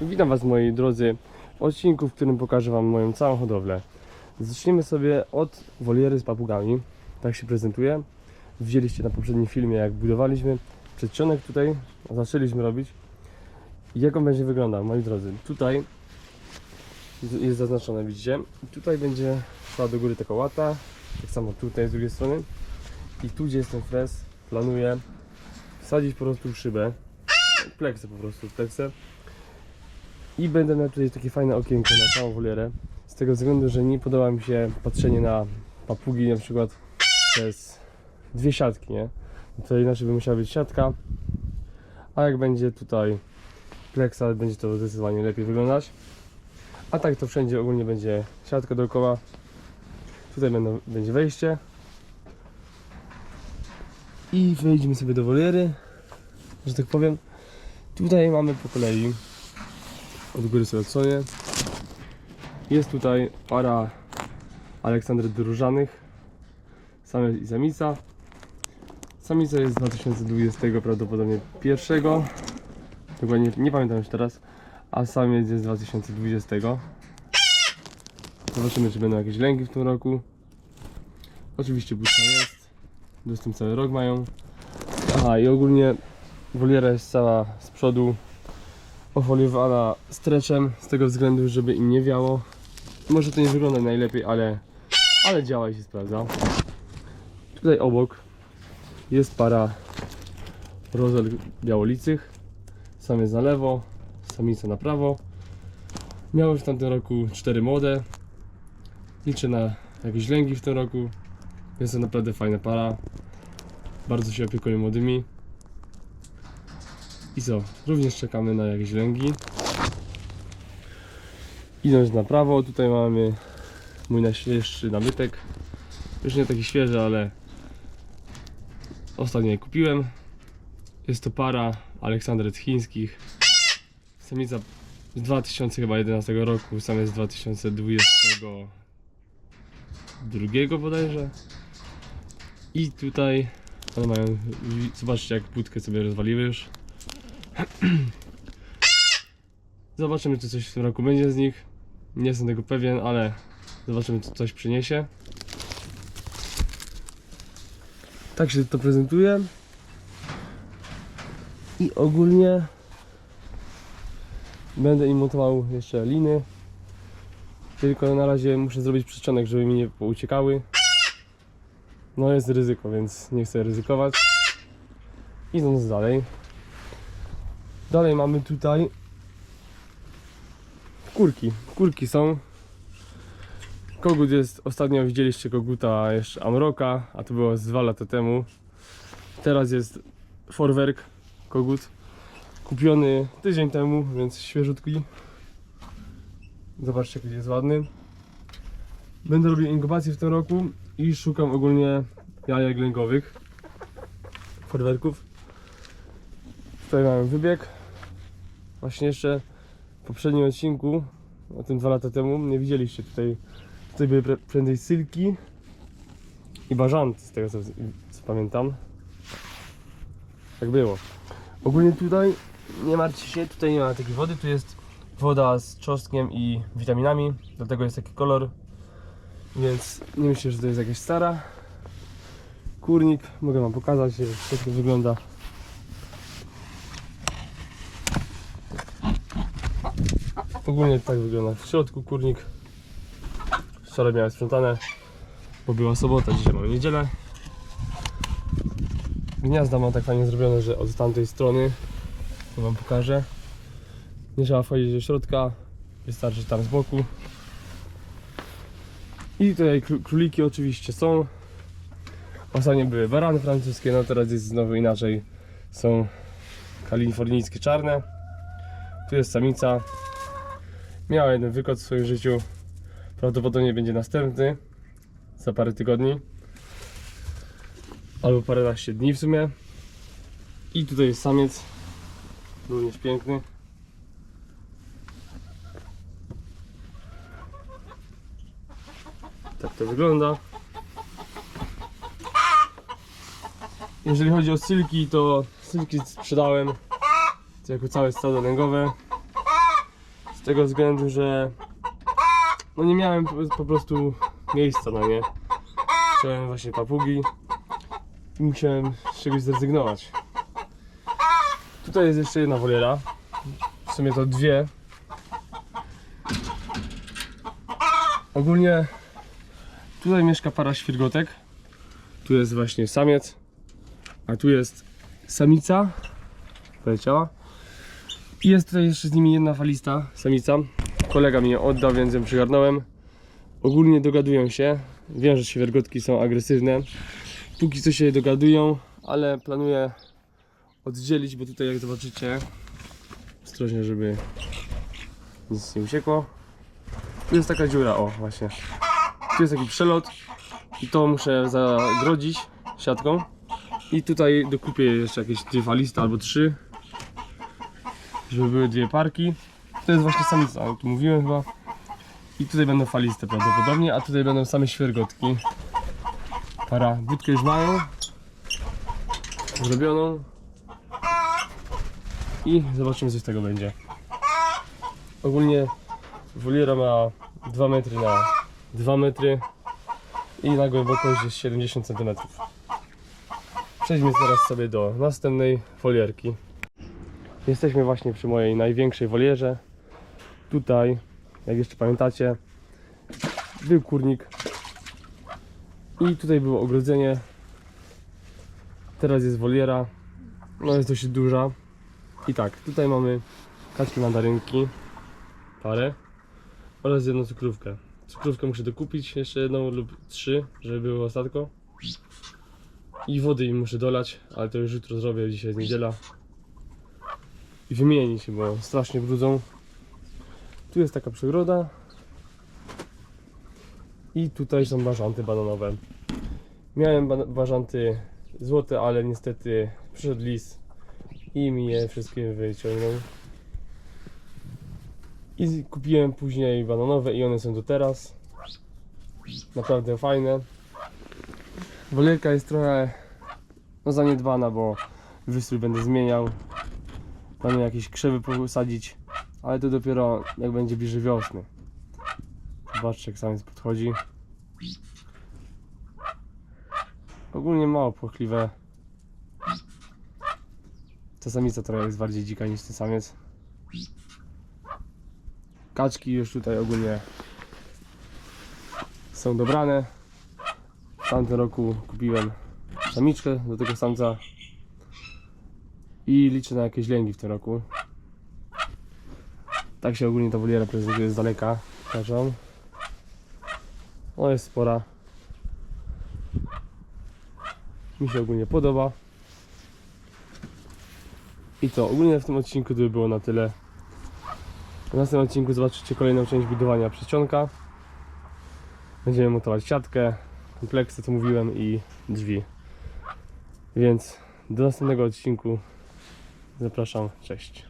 Witam Was moi drodzy w odcinku, w którym pokażę Wam moją całą hodowlę. Zacznijmy sobie od woliery z papugami. Tak się prezentuje. Widzieliście na poprzednim filmie jak budowaliśmy przedsionek tutaj, zaczęliśmy robić. Jak on będzie wyglądał, moi drodzy. Tutaj jest zaznaczone, widzicie? Tutaj będzie szła do góry taka łata, tak samo tutaj z drugiej strony. I tu gdzie jest ten fres, planuję wsadzić po prostu szybę, pleksę po prostu, pleksę. I będę miał tutaj takie fajne okienko na całą wolierę. Z tego względu, że nie podoba mi się patrzenie na papugi na przykład przez dwie siatki, nie? To inaczej by musiała być siatka. A jak będzie tutaj pleksa, będzie to zdecydowanie lepiej wyglądać. A tak to wszędzie ogólnie będzie siatka dookoła. Tutaj będą, będzie wejście. I wejdziemy sobie do woliery, że tak powiem. Tutaj mamy po kolei od góry sobie odsłonię. Jest tutaj para Aleksandry Drużanych, samiec i samica. Samica jest z 2020 prawdopodobnie pierwszego, dokładnie nie pamiętam już teraz, a samiec jest z 2020. Zobaczymy czy będą jakieś lęki w tym roku. Oczywiście busta jest, dostęp cały rok mają. Aha i ogólnie woliera jest cała z przodu ofoliowana streczem z tego względu, żeby im nie wiało. Może to nie wygląda najlepiej, ale, ale działa i się sprawdza. Tutaj obok jest para rozel białolicych. Samiec na lewo, samica na prawo. Miały w tamtym roku cztery młode. Liczę na jakieś lęgi w tym roku. Jest to naprawdę fajna para. Bardzo się opiekuję młodymi. I co? Również czekamy na jakieś lęgi. Idąc na prawo, tutaj mamy mój najświeższy nabytek. Już nie taki świeży, ale ostatnio je kupiłem. Jest to para Aleksandret chińskich. Samica z 2011 roku, sam jest z 2022 bodajże. I tutaj one mają, zobaczcie jak budkę sobie rozwaliły już. Zobaczymy, czy coś w tym roku będzie z nich. Nie jestem tego pewien, ale zobaczymy, co coś przyniesie. Tak się to prezentuje. I ogólnie będę im montował jeszcze liny. Tylko na razie muszę zrobić przyczonek, żeby mi nie pouciekały. No jest ryzyko, więc nie chcę ryzykować. Idąc dalej. Dalej mamy tutaj kurki. Kurki są. Kogut jest, ostatnio widzieliście koguta jeszcze Amroka, a to było z dwa lata temu. Teraz jest Forwerk kogut. Kupiony tydzień temu, więc świeżutki. Zobaczcie jaki jest ładny. Będę robił inkubację w tym roku i szukam ogólnie jajek lęgowych. Forwerków. Tutaj mamy wybieg. Właśnie jeszcze w poprzednim odcinku, o tym dwa lata temu, nie widzieliście tutaj. Tutaj były prędzej sylki i bażanty, z tego co, co pamiętam. Tak było. Ogólnie tutaj nie martwcie się, tutaj nie ma takiej wody, tu jest woda z czosnkiem i witaminami, dlatego jest taki kolor. Więc nie myślę, że to jest jakaś stara. Kurnik, mogę wam pokazać, jak to wygląda. Ogólnie tak wygląda w środku kurnik. Wczoraj miałem sprzątane, bo była sobota, dzisiaj mamy niedzielę. Gniazda mam tak fajnie zrobione, że od tamtej strony to wam pokażę. Nie trzeba wchodzić do środka, wystarczy tam z boku. I tutaj kró- króliki oczywiście są. Ostatnio były barany francuskie, no teraz jest znowu inaczej. Są kalifornijskie czarne. Tu jest samica. Miała jeden wykot w swoim życiu. Prawdopodobnie będzie następny za parę tygodni. Albo paręnaście dni w sumie. I tutaj jest samiec. Również piękny. Tak to wygląda. Jeżeli chodzi o sylki, to sylki sprzedałem. To jako całe stado lęgowe. Z tego względu, że no nie miałem po, prostu miejsca na nie. Chciałem właśnie papugi i musiałem z czegoś zrezygnować. Tutaj jest jeszcze jedna woliera. W sumie to dwie. Ogólnie tutaj mieszka para świrgotek. Tu jest właśnie samiec, a tu jest samica. Poleciała. Jest tutaj jeszcze z nimi jedna falista samica. Kolega mi ją oddał, więc ją przygarnąłem. Ogólnie dogadują się. Wiem, że świergotki są agresywne. Póki co się dogadują, ale planuję oddzielić, bo tutaj jak zobaczycie, ostrożnie, żeby nic nie uciekło. Tu jest taka dziura, o właśnie. Tu jest taki przelot i to muszę zagrodzić siatką. I tutaj dokupię jeszcze jakieś dwie faliste albo trzy, żeby były dwie parki. To jest właśnie samica, o, tu mówiłem chyba. I tutaj będą faliste prawdopodobnie, a tutaj będą same świergotki. Para budkę już mają. Zrobioną. I zobaczymy co z tego będzie. Ogólnie woliera ma 2 metry na 2 metry i na głębokość jest 70 cm. Przejdźmy teraz sobie do następnej wolierki. Jesteśmy właśnie przy mojej największej wolierze. Tutaj, jak jeszcze pamiętacie, był kurnik i tutaj było ogrodzenie. Teraz jest woliera. No jest dość duża. I tak, tutaj mamy kaczki mandarynki, parę oraz jedną cukrówkę. Cukrówkę muszę dokupić, jeszcze jedną lub trzy, żeby było ostatko. I wody im muszę dolać, ale to już jutro zrobię, dzisiaj jest niedziela. I wymienić, bo strasznie brudzą. Tu jest taka przegroda. I tutaj są bażanty bananowe. Miałem ba- złote, ale niestety przyszedł lis i mi je wszystkie wyciągnął. I kupiłem później bananowe i one są do teraz. Naprawdę fajne. Wolierka jest trochę no, zaniedbana, bo wystrój będę zmieniał. Planuję jakieś krzewy posadzić, ale to dopiero jak będzie bliżej wiosny. Zobaczcie jak samiec podchodzi. Ogólnie mało płochliwe. Ta samica trochę jest bardziej dzika niż ten samiec. Kaczki już tutaj ogólnie są dobrane. W tamtym roku kupiłem samiczkę do tego samca i liczę na jakieś lęgi w tym roku. Tak się ogólnie ta woliera prezentuje z daleka. Pokażę. No jest spora. Mi się ogólnie podoba. I to ogólnie w tym odcinku to by było na tyle. W następnym odcinku zobaczycie kolejną część budowania przedsionka. Będziemy montować siatkę, kompleksy, co mówiłem i drzwi. Więc do następnego odcinku zapraszam. Cześć.